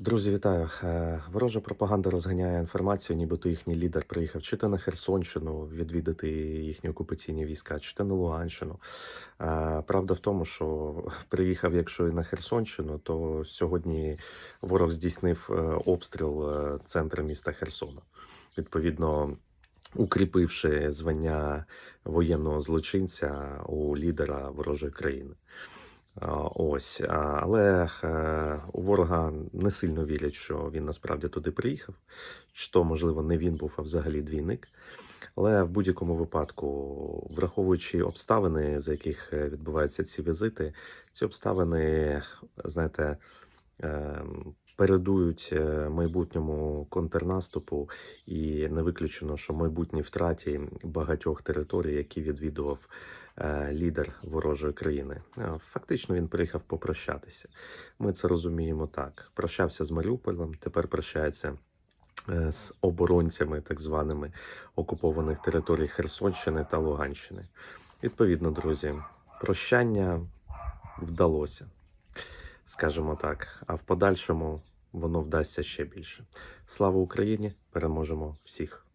Друзі, вітаю. Е, Ворожа пропаганда розганяє інформацію, нібито їхній лідер приїхав чи то на Херсонщину відвідати їхні окупаційні війська, чи то на Луганщину. Е, Правда в тому, що приїхав, якщо і на Херсонщину, то сьогодні ворог здійснив е, обстріл центру міста Херсона. Відповідно, укріпивши звання воєнного злочинця у лідера ворожої країни. Ось, але е, у ворога не сильно вірять, що він насправді туди приїхав. Чи то, можливо, не він був, а взагалі двійник. Але в будь-якому випадку, враховуючи обставини, за яких е, відбуваються ці візити, ці обставини, знаєте, е, передують е, майбутньому контрнаступу, і не виключено, що майбутній втраті багатьох територій, які відвідував е, лідер ворожої країни. Е, Фактично він приїхав попрощатися. Ми це розуміємо так. Прощався з Маріуполем, тепер прощається з оборонцями так званими окупованих територій Херсонщини та Луганщини. Відповідно, друзі, прощання вдалося, скажімо так. А в подальшому воно вдасться ще більше. Слава Україні! Переможемо всіх!